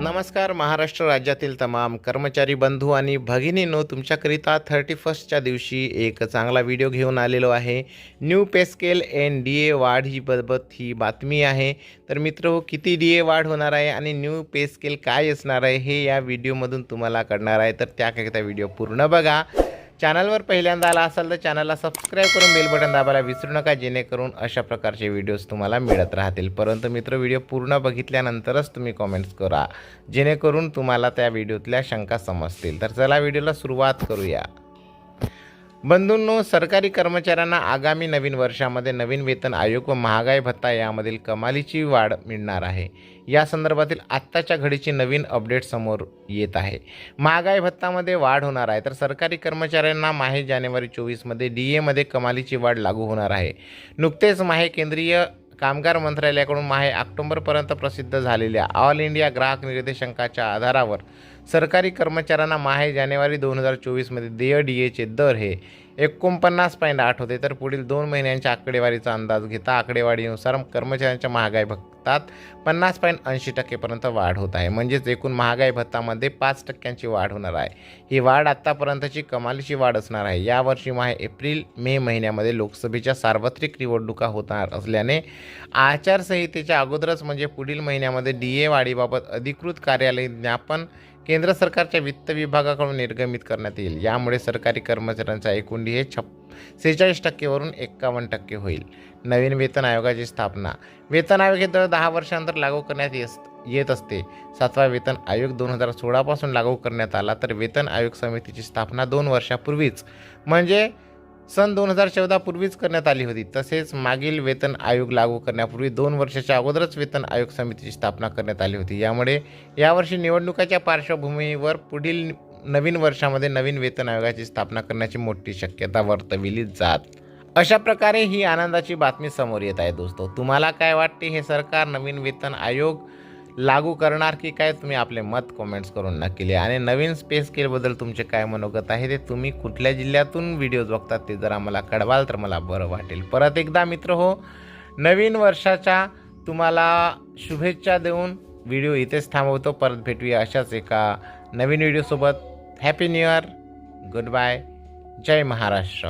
नमस्कार महाराष्ट्र राज्यातील तमाम कर्मचारी बंधू आणि भगिनींनो तुमच्याकरिता थर्टी फर्स्टच्या दिवशी एक चांगला व्हिडिओ घेऊन आलेलो आहे. New payscale N D A वाढ ही बाबत ही बातमी आहे. तर मित्र हो किती डी ए वाढ होणार आहे आणि न्यू पेस्केल काय असणार आहे हे या व्हिडिओमधून तुम्हाला कळणार आहे. तर त्याकरिता व्हिडिओ पूर्ण बघा. चॅनलवर पहिल्यांदा आला असाल तर चॅनलला सबस्क्राईब करून बेल बटन दाबायला विसरू नका जेणेकरून अशा प्रकारचे व्हिडिओज तुम्हाला मिळत राहतील. परंतु मित्र व्हिडिओ पूर्ण बघितल्यानंतरच तुम्ही कॉमेंट्स करा जेणेकरून तुम्हाला त्या व्हिडिओतल्या शंका समजतील. तर चला व्हिडिओला सुरुवात करूया. बंधूंनो सरकारी कर्मचाऱ्यांना आगामी नवीन वर्षामध्ये नवीन वेतन आयोग व महागाई भत्ता यामधील कमालीची वाढ मिळणार आहे. या संदर्भातील आत्ताच्या घडीची नवीन अपडेट समोर येत आहे. महागाई भत्तामध्ये वाढ होणार आहे तर सरकारी कर्मचाऱ्यांना माहे जानेवारी चोवीसमध्ये डी एमध्ये कमालीची वाढ लागू होणार आहे. नुकतेच माहे केंद्रीय कामगार मंत्रालयाकडून माहे ऑक्टोबरपर्यंत प्रसिद्ध झालेल्या ऑल इंडिया ग्राहक निर्देशांकाच्या आधारावर सरकारी कर्मचाऱ्यांना माहे जानेवारी दोन हजार चोवीसमध्ये देय डी एचे दर हे एकोणपन्नास पॉईंट आठ होते. तर पुढील दोन महिन्यांच्या आकडेवारीचा अंदाज घेता आकडेवारीनुसार कर्मचाऱ्यांच्या महागाई भत्तात पन्नास पॉईंट ऐंशी टक्केपर्यंत वाढ होत आहे. म्हणजेच एकूण महागाई भत्तामध्ये पाच टक्क्यांची वाढ होणार आहे. ही वाढ आत्तापर्यंतची कमालीची वाढ असणार आहे. यावर्षी माहे एप्रिल मे महिन्यामध्ये लोकसभेच्या सार्वत्रिक निवडणुका होणार असल्याने आचारसंहितेच्या अगोदरच म्हणजे पुढील महिन्यामध्ये डी ए वाढीबाबत अधिकृत कार्यालय ज्ञापन केंद्र सरकारच्या वित्त विभागाकडून निर्गमित करण्यात येईल. यामुळे सरकारी कर्मचाऱ्यांचा एकूण हे छप सेहेचाळीस टक्केवरून एक्कावन्न टक्के होईल. नवीन वेतन आयोगाची स्थापना. वेतन आयोग हे दर दहा वर्षांतर लागू करण्यात येस येत असते. सातवा वेतन आयोग दोन हजार सोळापासून लागू करण्यात आला तर वेतन आयोग समितीची स्थापना दोन वर्षापूर्वीच. म्हणजे सन दोन हजार चौदापूर्वीच करण्यात आली होती. तसेच मागील वेतन आयोग लागू करण्यापूर्वी दोन वर्षाच्या अगोदरच वेतन आयोग समितीची स्थापना करण्यात आली होती. यामुळे यावर्षी निवडणुकाच्या पार्श्वभूमीवर पुढील नवीन वर्षामध्ये नवीन वेतन आयोगाची स्थापना करण्याची मोठी शक्यता वर्तविली जात. अशा प्रकारे ही आनंदाची बातमी समोर येत आहे दोस्तो. तुम्हाला काय वाटते? हे सरकार नवीन वेतन आयोग लागू करणार की काय तुम्ही आपले मत कमेंट्स करून नक्की लिहा. आणि नवीन स्पेस स्केलबद्दल तुमचे काय मनोगत आहे ते तुम्ही कुठल्या जिल्ह्यातून व्हिडिओज बघतात ते जरा मला कळवाल तर मला बरं वाटेल. परत एकदा मित्र हो नवीन वर्षाच्या तुम्हाला शुभेच्छा देऊन व्हिडिओ इथेच थांबवतो. परत भेटूया अशाच एका नवीन व्हिडिओसोबत happy new year good bye जय महाराष्ट्र.